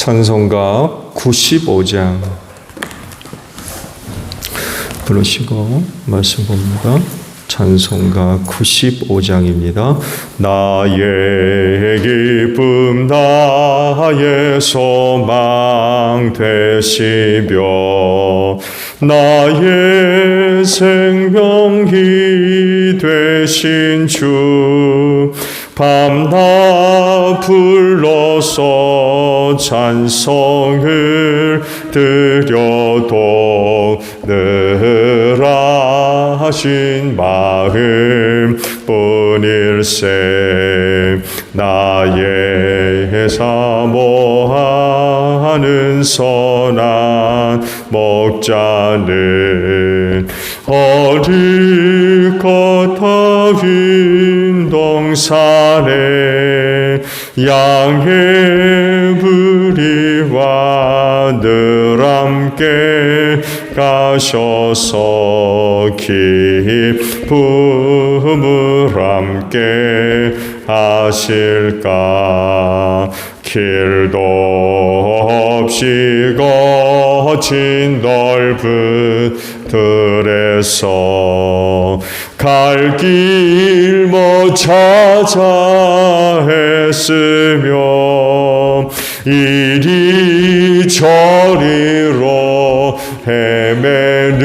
찬송가 95장 부르시고 말씀 봅니다. 찬송가 95장입니다. 나의 기쁨 나의 소망 되시며 나의 생명이 되신 주 밤낮 불러서 찬송을 드려도 늘 하신 마음 뿐일세. 나의 사모하는 선한 목자는 어릴 것 다윈 동산에 양의 함께 가셔서 기쁨을 함께 하실까? 길도 없이 거친 넓은 들에서 갈 길 못 찾아 했으며 이리 저리로 헤매는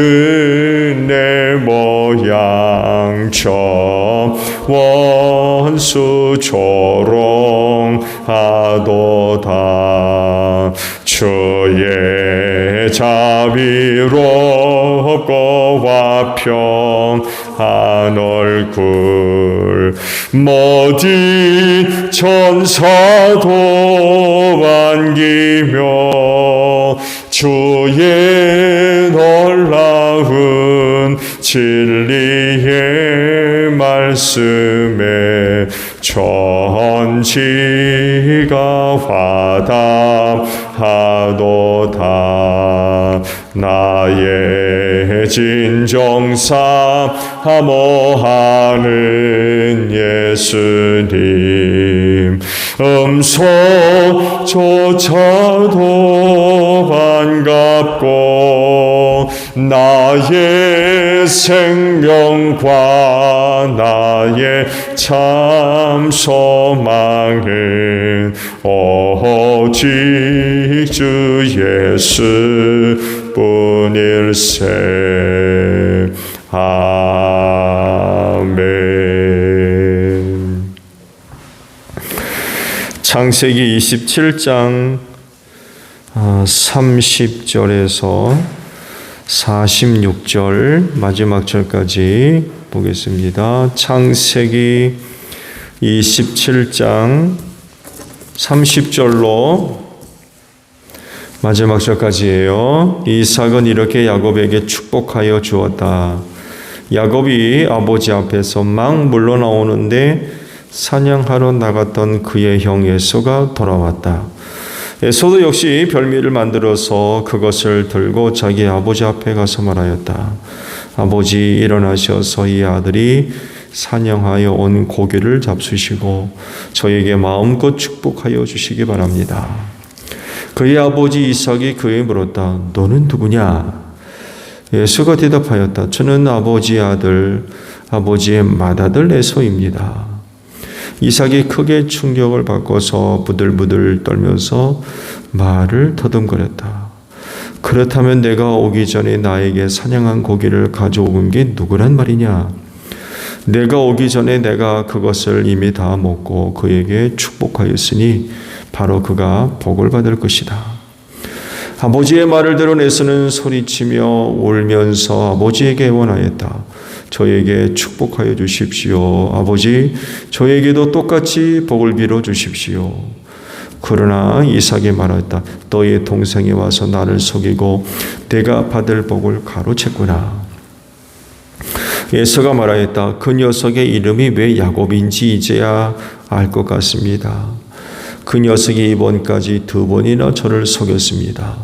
내 모양 저 원수 조롱하도다. 주의 자비롭고 화평한 얼굴 모든 천사도 안기며 주의 놀라운 진리의 말씀에 천지가 화답하도다. 나의 진정사 하모하는 예수님. 음소조차도 반갑고 나의 생명과 나의 참 소망은 오직 주 예수 뿐일세 아멘 창세기 27장 30절에서 46절 마지막 절까지 보겠습니다. 창세기 27장 30절로 마지막 절까지예요. 이삭은 이렇게 야곱에게 축복하여 주었다. 야곱이 아버지 앞에서 막 물러나오는데 사냥하러 나갔던 그의 형 에서가 돌아왔다. 에서도 역시 별미를 만들어서 그것을 들고 자기 아버지 앞에 가서 말하였다. 아버지 일어나셔서 이 아들이 사냥하여 온 고기를 잡수시고 저에게 마음껏 축복하여 주시기 바랍니다. 그의 아버지 이삭이 그에게 물었다. 너는 누구냐? 예수가 대답하였다. 저는 아버지 아들 아버지의 맏아들 에서입니다. 이삭이 크게 충격을 받고서 부들부들 떨면서 말을 더듬거렸다. 그렇다면 내가 오기 전에 나에게 사냥한 고기를 가져온 게 누구란 말이냐? 내가 오기 전에 내가 그것을 이미 다 먹고 그에게 축복하였으니 바로 그가 복을 받을 것이다. 아버지의 말을 들은 에서는 소리치며 울면서 아버지에게 원하였다. 저에게 축복하여 주십시오. 아버지, 저에게도 똑같이 복을 빌어 주십시오. 그러나 이삭이 말했다. 너의 동생이 와서 나를 속이고 내가 받을 복을 가로챘구나. 예서가 말하였다. 그 녀석의 이름이 왜 야곱인지 이제야 알 것 같습니다. 그 녀석이 이번까지 두 번이나 저를 속였습니다.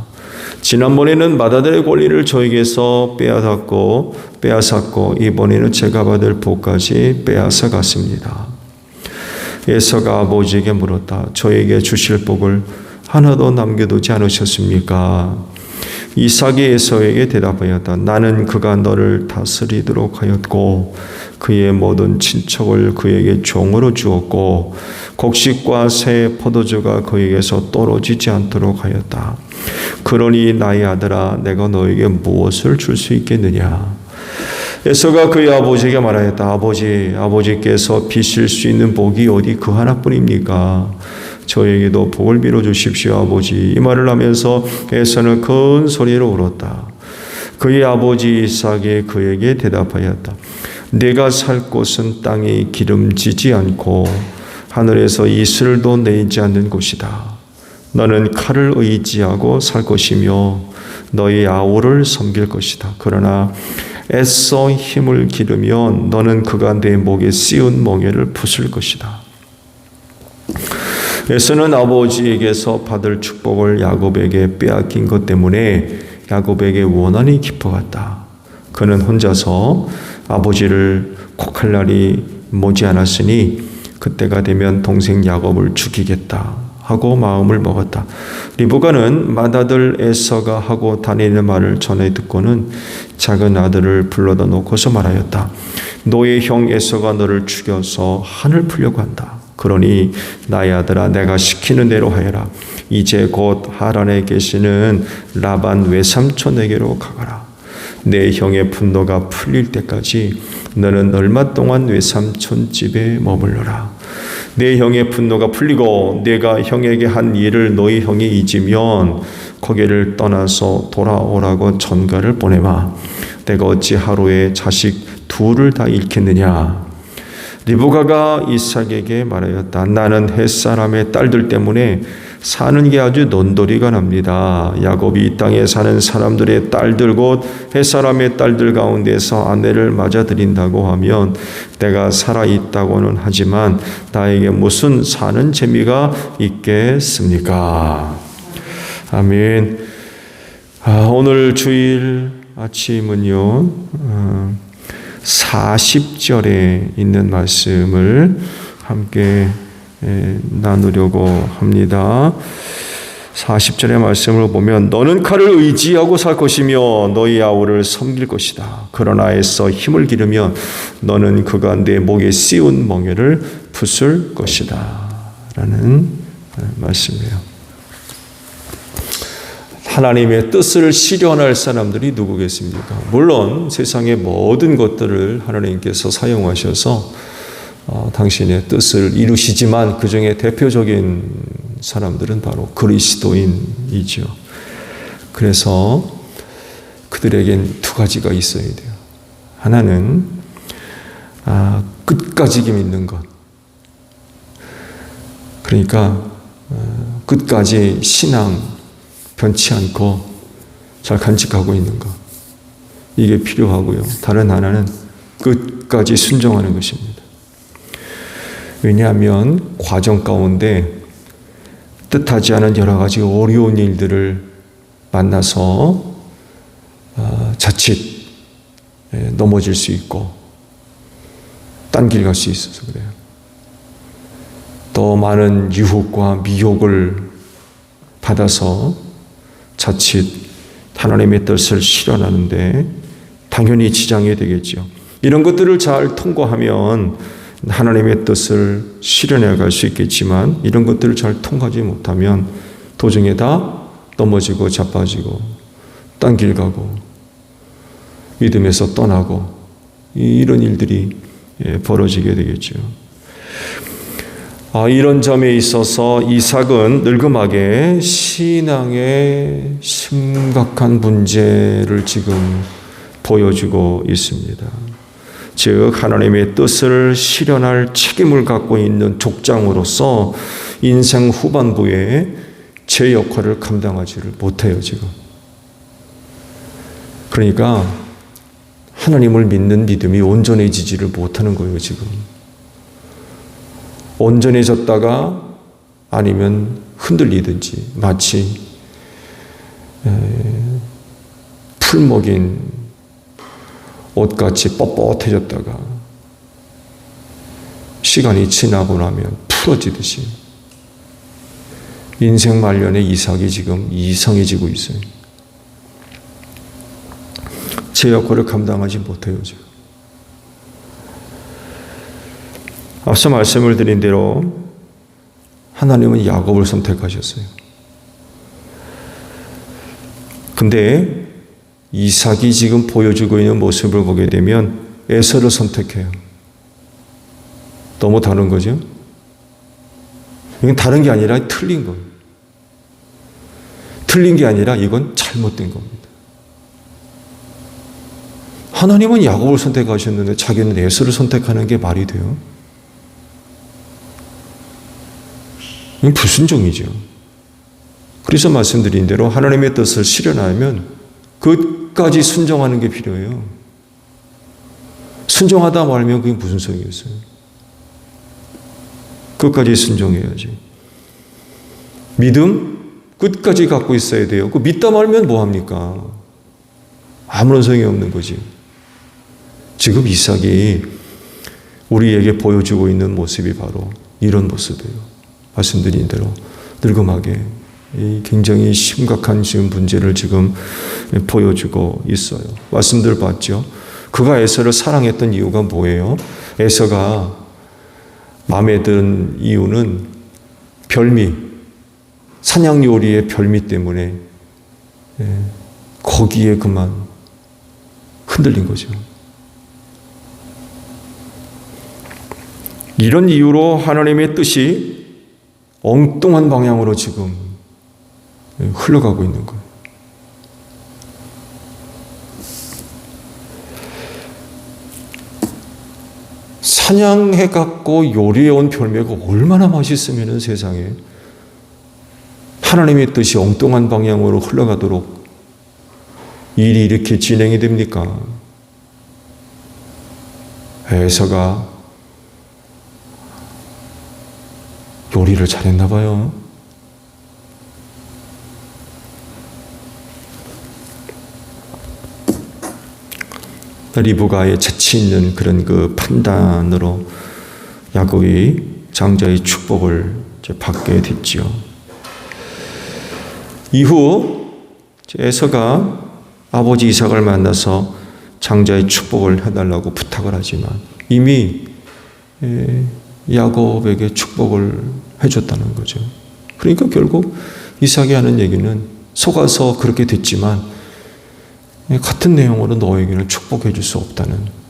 지난번에는 마다들의 권리를 저에게서 빼앗았고 빼앗았고 이번에는 제가 받을 복까지 빼앗아 갔습니다. 에서가 아버지에게 물었다. 저에게 주실 복을 하나도 남겨두지 않으셨습니까? 이삭이 에서에게 대답하였다. 나는 그가 너를 다스리도록 하였고 그의 모든 친척을 그에게 종으로 주었고 곡식과 새 포도주가 그에게서 떨어지지 않도록 하였다. 그러니 나의 아들아 내가 너에게 무엇을 줄 수 있겠느냐? 에서가 그의 아버지에게 말하였다. 아버지, 아버지께서 비실 수 있는 복이 어디 그 하나뿐입니까? 저에게도 복을 빌어 주십시오, 아버지. 이 말을 하면서 에서는 큰 소리로 울었다. 그의 아버지 이삭이 그에게 대답하였다. 내가 살 곳은 땅이 기름지지 않고 하늘에서 이슬도 내지 않는 곳이다. 너는 칼을 의지하고 살 것이며 너의 아우를 섬길 것이다. 그러나 애써 힘을 기르면 너는 그가 내 목에 씌운 멍에를 부술 것이다. 에서는 아버지에게서 받을 축복을 야곱에게 빼앗긴 것 때문에 야곱에게 원한이 깊어갔다. 그는 혼자서 아버지를 곡할 날이 머지않았으니 그때가 되면 동생 야곱을 죽이겠다 하고 마음을 먹었다. 리브가는 맏아들 에서가 하고 다니는 말을 전해 듣고는 작은 아들을 불러다 놓고서 말하였다. 너의 형 에서가 너를 죽여서 한을 풀려고 한다. 그러니 나의 아들아 내가 시키는 대로 하여라. 이제 곧 하란에 계시는 라반 외삼촌에게로 가거라. 내 형의 분노가 풀릴 때까지 너는 얼마 동안 외삼촌 집에 머물러라. 내 형의 분노가 풀리고 내가 형에게 한 일을 너희 형이 잊으면 거기를 떠나서 돌아오라고 전가를 보내마. 내가 어찌 하루에 자식 둘을 다 잃겠느냐. 리브가가 이삭에게 말하였다. 나는 햇사람의 딸들 때문에 사는 게 아주 논돌이가 납니다. 야곱이 이 땅에 사는 사람들의 딸들 곧 햇사람의 딸들 가운데서 아내를 맞아들인다고 하면 내가 살아 있다고는 하지만 나에게 무슨 사는 재미가 있겠습니까? 아멘. 아, 오늘 주일 아침은요. 어, 40절에 있는 말씀을 함께 나누려고 합니다. 40절의 말씀을 보면 너는 칼을 의지하고 살 것이며 너희 아우를 섬길 것이다. 그러나 애써 힘을 기르면 너는 그가 내 목에 씌운 멍에를 부술 것이다. 라는 말씀이에요. 하나님의 뜻을 실현할 사람들이 누구겠습니까? 물론 세상의 모든 것들을 하나님께서 사용하셔서 어, 당신의 뜻을 이루시지만 그 중에 대표적인 사람들은 바로 그리스도인이죠. 그래서 그들에겐 두 가지가 있어야 돼요. 하나는 아, 끝까지 믿는 것. 그러니까 어, 끝까지 신앙 변치 않고 잘 간직하고 있는 것. 이게 필요하고요. 다른 하나는 끝까지 순종하는 것입니다. 왜냐하면 과정 가운데 뜻하지 않은 여러 가지 어려운 일들을 만나서 어, 자칫 예, 넘어질 수 있고 딴 길 갈 수 있어서 그래요. 더 많은 유혹과 미혹을 받아서 자칫 하나님의 뜻을 실현하는데 당연히 지장이 되겠죠. 이런 것들을 잘 통과하면 하나님의 뜻을 실현해 갈 수 있겠지만 이런 것들을 잘 통과하지 못하면 도중에 다 넘어지고 자빠지고 딴 길 가고 믿음에서 떠나고 이런 일들이 예, 벌어지게 되겠죠. 아, 이런 점에 있어서 이삭은 늙음하게 신앙의 심각한 문제를 지금 보여주고 있습니다. 즉 하나님의 뜻을 실현할 책임을 갖고 있는 족장으로서 인생 후반부에 제 역할을 감당하지를 못해요 지금. 그러니까 하나님을 믿는 믿음이 온전해지지를 못하는 거예요 지금. 온전해졌다가 아니면 흔들리든지 마치 풀 먹인 옷같이 뻣뻣해졌다가 시간이 지나고 나면 풀어지듯이 인생 말년의 이삭이 지금 이상해지고 있어요. 제 역할을 감당하지 못해요, 지금. 앞서 말씀을 드린 대로 하나님은 야곱을 선택하셨어요. 근데 이삭이 지금 보여주고 있는 모습을 보게 되면 에서를 선택해요. 너무 다른 거죠? 이건 다른 게 아니라 틀린 거예요. 틀린 게 아니라 이건 잘못된 겁니다. 하나님은 야곱을 선택하셨는데 자기는 에서를 선택하는 게 말이 돼요? 이건 불순종이죠. 그래서 말씀드린 대로 하나님의 뜻을 실현하면 끝까지 순종하는 게 필요해요. 순종하다 말면 그게 무슨 소용이 있어요? 끝까지 순종해야지. 믿음 끝까지 갖고 있어야 돼요. 그 믿다 말면 뭐 합니까? 아무런 소용이 없는 거지. 지금 이삭이 우리에게 보여주고 있는 모습이 바로 이런 모습이에요. 말씀드린 대로 늙음하게 굉장히 심각한 지금 문제를 지금 보여주고 있어요. 말씀들 봤죠. 그가 에서를 사랑했던 이유가 뭐예요? 에서가 마음에 든 이유는 별미, 사냥 요리의 별미 때문에 예, 거기에 그만 흔들린 거죠. 이런 이유로 하나님의 뜻이 엉뚱한 방향으로 지금 흘러가고 있는 거예요. 사냥해 갖고 요리해 온 별미가 얼마나 맛있으면 세상에 하나님의 뜻이 엉뚱한 방향으로 흘러가도록 일이 이렇게 진행이 됩니까? 에서가 요리를 잘했나 봐요. 리브가의 재치 있는 그런 그 판단으로 야곱이 장자의 축복을 받게 됐지요. 이후 에서가 아버지 이삭을 만나서 장자의 축복을 해달라고 부탁을 하지만 이미 야곱에게 축복을 해줬다는 거죠. 그러니까 결국 이삭이 하는 얘기는 속아서 그렇게 됐지만 같은 내용으로 너에게는 축복해 줄 수 없다는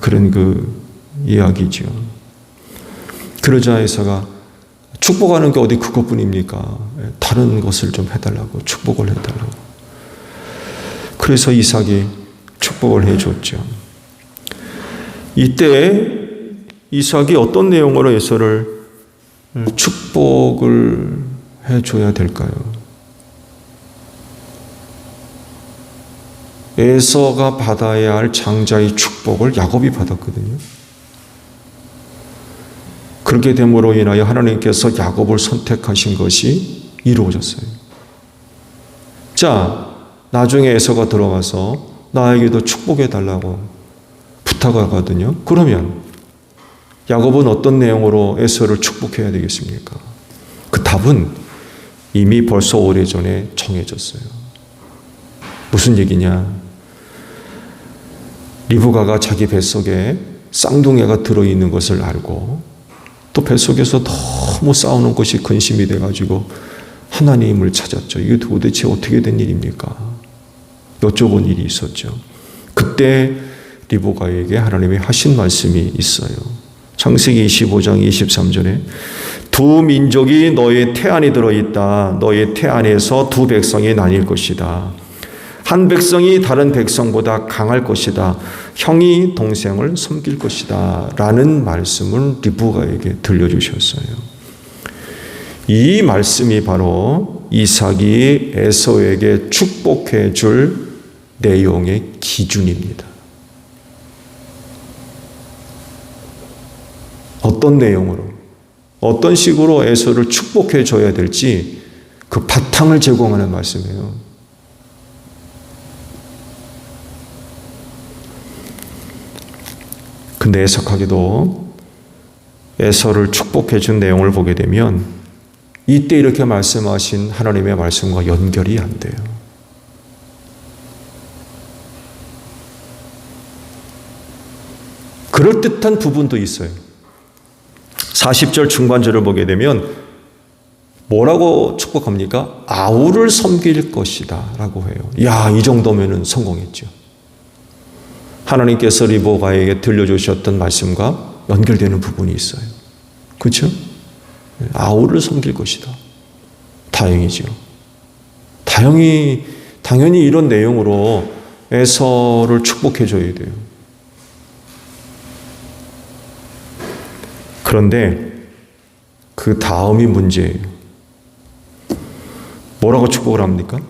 그런 그 이야기죠. 그러자 에서가 축복하는 게 어디 그것뿐입니까? 다른 것을 좀 해달라고 축복을 해달라고. 그래서 이삭이 축복을 해줬죠. 이때 이삭이 어떤 내용으로 에서를 축복을 해줘야 될까요? 에서가 받아야 할 장자의 축복을 야곱이 받았거든요. 그렇게 됨으로 인하여 하나님께서 야곱을 선택하신 것이 이루어졌어요. 자, 나중에 에서가 들어가서 나에게도 축복해 달라고 부탁을 하거든요. 그러면 야곱은 어떤 내용으로 에서를 축복해야 되겠습니까? 그 답은 이미 벌써 오래전에 정해졌어요. 무슨 얘기냐? 리브가가 자기 뱃속에 쌍둥이가 들어있는 것을 알고 또 뱃속에서 너무 싸우는 것이 근심이 돼가지고 하나님을 찾았죠. 이게 도대체 어떻게 된 일입니까? 여쭤본 일이 있었죠. 그때 리보가에게 하나님이 하신 말씀이 있어요. 창세기 25장 23절에 두 민족이 너의 태 안에 들어있다. 너의 태 안에서 두 백성이 나뉠 것이다. 한 백성이 다른 백성보다 강할 것이다. 형이 동생을 섬길 것이다. 라는 말씀을 리브가에게 들려주셨어요. 이 말씀이 바로 이삭이 에서에게 축복해 줄 내용의 기준입니다. 어떤 내용으로, 어떤 식으로 에서를 축복해 줘야 될지 그 바탕을 제공하는 말씀이에요. 근데 해석하기도 에서를 축복해 준 내용을 보게 되면 이때 이렇게 말씀하신 하나님의 말씀과 연결이 안 돼요. 그럴듯한 부분도 있어요. 40절 중반절을 보게 되면 뭐라고 축복합니까? 아우를 섬길 것이다 라고 해요. 야, 이 정도면은 성공했죠. 하나님께서 리보가에게 들려주셨던 말씀과 연결되는 부분이 있어요. 그렇죠? 아우를 섬길 것이다. 다행이죠. 다행히 당연히 이런 내용으로 에서를 축복해 줘야 돼요. 그런데 그 다음이 문제예요. 뭐라고 축복을 합니까?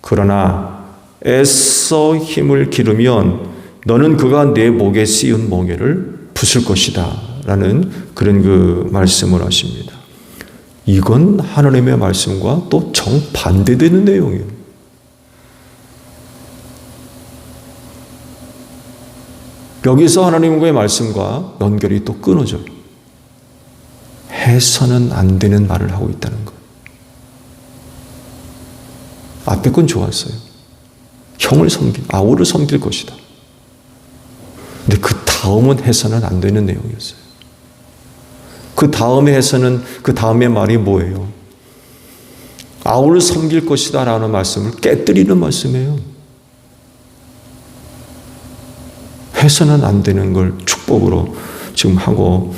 그러나 애써 힘을 기르면 너는 그가 내 목에 씌운 멍에를 부술 것이다. 라는 그런 그 말씀을 하십니다. 이건 하나님의 말씀과 또 정반대되는 내용이에요. 여기서 하나님과의 말씀과 연결이 또 끊어져요. 해서는 안 되는 말을 하고 있다는 것. 앞에 건 좋았어요. 형을 섬길, 아우를 섬길 것이다. 근데 그 다음은 해서는 안 되는 내용이었어요. 그 다음에 해서는 그 다음의 말이 뭐예요? 아우를 섬길 것이다 라는 말씀을 깨뜨리는 말씀이에요. 해서는 안 되는 걸 축복으로 지금 하고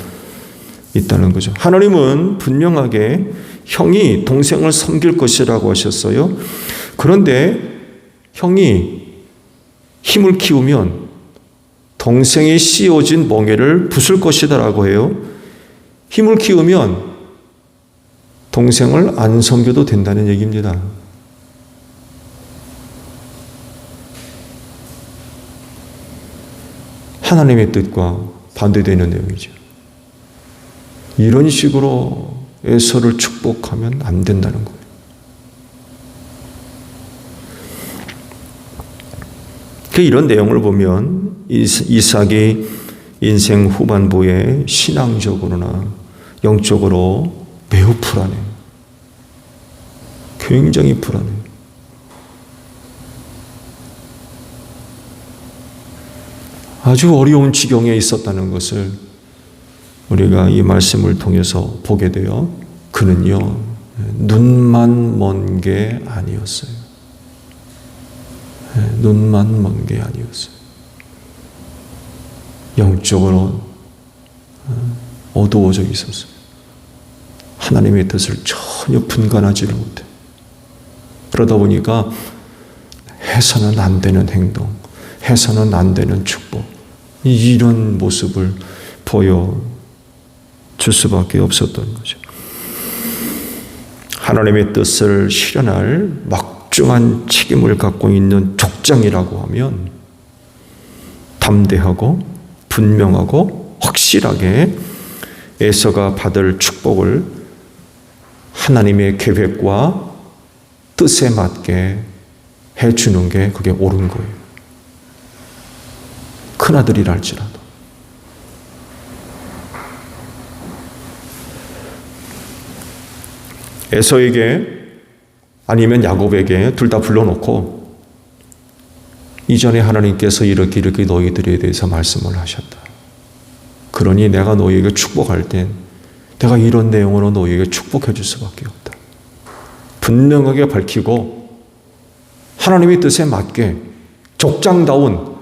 있다는 거죠. 하나님은 분명하게 형이 동생을 섬길 것이라고 하셨어요. 그런데 형이 힘을 키우면 동생이 씌워진 멍에를 부술 것이다라고 해요. 힘을 키우면 동생을 안 섬겨도 된다는 얘기입니다. 하나님의 뜻과 반대되는 내용이죠. 이런 식으로 에서를 축복하면 안 된다는 거예요. 그 이런 내용을 보면 이삭이 인생 후반부에 신앙적으로나 영적으로 매우 불안해요. 굉장히 불안해요. 아주 어려운 지경에 있었다는 것을 우리가 이 말씀을 통해서 보게 되어 그는요, 눈만 먼 게 아니었어요. 눈만 먼 게 아니었어요. 영적으로 어두워져 있었어요. 하나님의 뜻을 전혀 분간하지를 못해. 그러다 보니까 해서는 안 되는 행동, 해서는 안 되는 축복, 이런 모습을 보여 줄 수밖에 없었던 거죠. 하나님의 뜻을 실현할 막 중한 책임을 갖고 있는 족장이라고 하면 담대하고 분명하고 확실하게 에서가 받을 축복을 하나님의 계획과 뜻에 맞게 해주는 게 그게 옳은 거예요. 큰아들이랄지라도. 에서에게 아니면 야곱에게 둘 다 불러놓고 이전에 하나님께서 이렇게 이렇게 너희들에 대해서 말씀을 하셨다. 그러니 내가 너희에게 축복할 땐 내가 이런 내용으로 너희에게 축복해 줄 수밖에 없다. 분명하게 밝히고 하나님의 뜻에 맞게 족장다운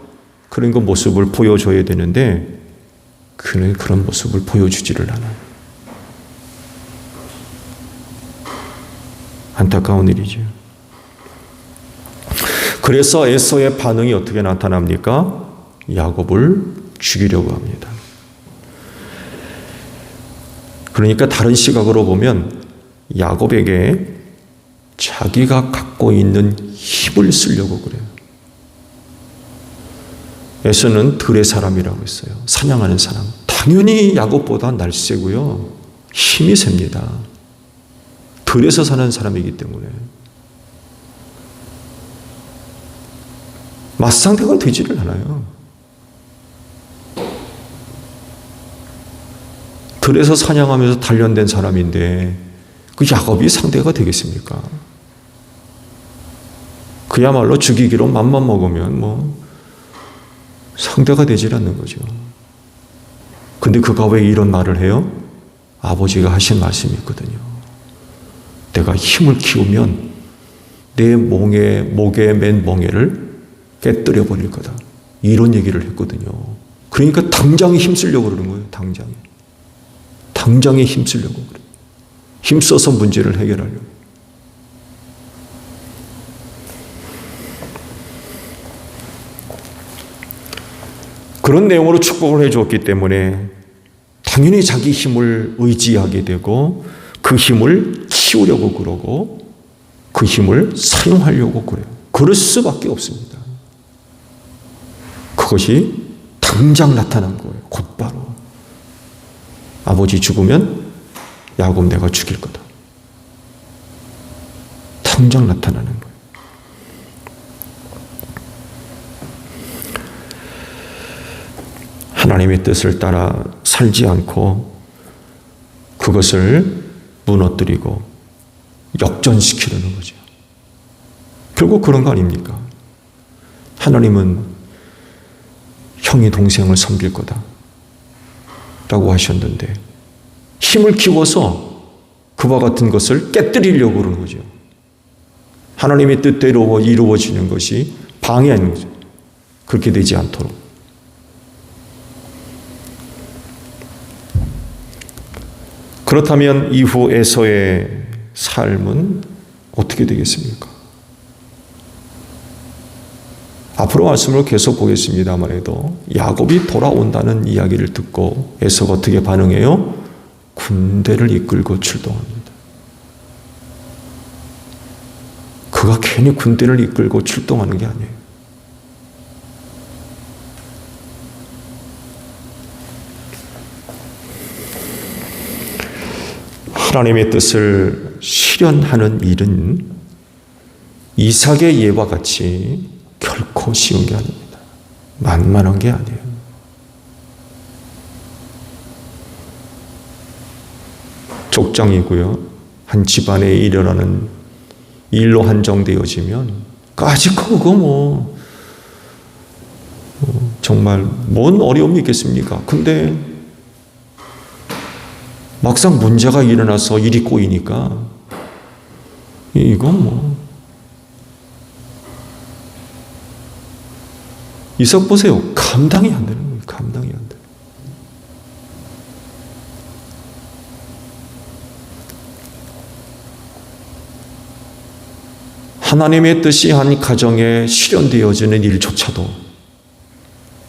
그런 그 모습을 보여줘야 되는데 그는 그런 모습을 보여주지를 않아요. 안타까운 일이죠. 그래서 에서의 반응이 어떻게 나타납니까? 야곱을 죽이려고 합니다. 그러니까 다른 시각으로 보면 야곱에게 자기가 갖고 있는 힘을 쓰려고 그래요. 에서는 들의 사람이라고 했어요. 사냥하는 사람. 당연히 야곱보다 날쌔고요. 힘이 셉니다. 들에서 사는 사람이기 때문에. 맞상대가 되지를 않아요. 들에서 사냥하면서 단련된 사람인데 그 야곱이 상대가 되겠습니까? 그야말로 죽이기로 맘만 먹으면 뭐 상대가 되질 않는 거죠. 근데 그가 왜 이런 말을 해요? 아버지가 하신 말씀이 있거든요. 내가 힘을 키우면 내 몽에, 목에 맨 멍에를 깨뜨려 버릴 거다. 이런 얘기를 했거든요. 그러니까 당장에 힘쓰려고 그러는 거예요. 당장에. 당장에 힘쓰려고 그래요. 힘써서 문제를 해결하려고. 그런 내용으로 축복을 해주었기 때문에 당연히 자기 힘을 의지하게 되고 그 힘을 키우려고 그러고 그 힘을 사용하려고 그래요. 그럴 수밖에 없습니다. 그것이 당장 나타난 거예요. 곧바로. 아버지 죽으면 야곱 내가 죽일 거다. 당장 나타나는 거예요. 하나님의 뜻을 따라 살지 않고 그것을 무너뜨리고 역전시키려는 거죠. 결국 그런 거 아닙니까? 하나님은 형이 동생을 섬길 거다. 라고 하셨는데 힘을 키워서 그와 같은 것을 깨뜨리려고 그러는 거죠. 하나님의 뜻대로 이루어지는 것이 방해하는 거죠. 그렇게 되지 않도록. 그렇다면 이후 에서의 삶은 어떻게 되겠습니까? 앞으로 말씀을 계속 보겠습니다만 해도 야곱이 돌아온다는 이야기를 듣고 에서가 어떻게 반응해요? 군대를 이끌고 출동합니다. 그가 괜히 군대를 이끌고 출동하는 게 아니에요. 하나님의 뜻을 실현하는 일은 이삭의 예와 같이 결코 쉬운 게 아닙니다. 만만한 게 아니에요. 족장이고요. 한 집안에 일어나는 일로 한정되어지면 까짓 그거 뭐 어, 정말 뭔 어려움이 있겠습니까? 근데 막상 문제가 일어나서 일이 꼬이니까 이건 뭐 이삭 보세요. 감당이 안 되는 거예요. 감당이 안 돼. 하나님의 뜻이 한 가정에 실현되어지는 일조차도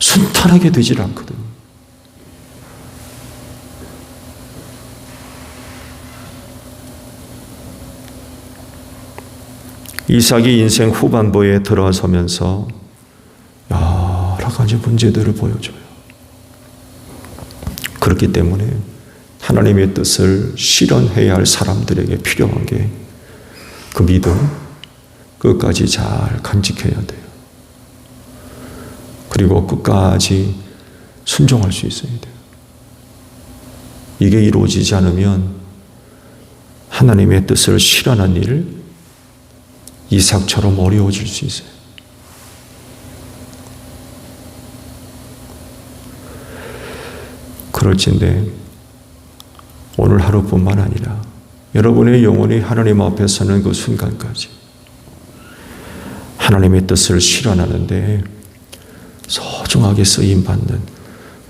순탄하게 되질 않거든요. 이삭이 인생 후반부에 들어서면서 여러 가지 문제들을 보여줘요. 그렇기 때문에 하나님의 뜻을 실현해야 할 사람들에게 필요한 게 그 믿음, 끝까지 잘 간직해야 돼요. 그리고 끝까지 순종할 수 있어야 돼요. 이게 이루어지지 않으면 하나님의 뜻을 실현한 일, 이삭처럼 어려워질 수 있어요. 그럴진데 오늘 하루뿐만 아니라 여러분의 영혼이 하나님 앞에 서는 그 순간까지 하나님의 뜻을 실현하는데 소중하게 쓰임 받는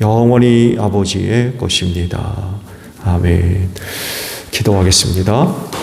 영원히 아버지의 것입니다. 아멘. 기도하겠습니다.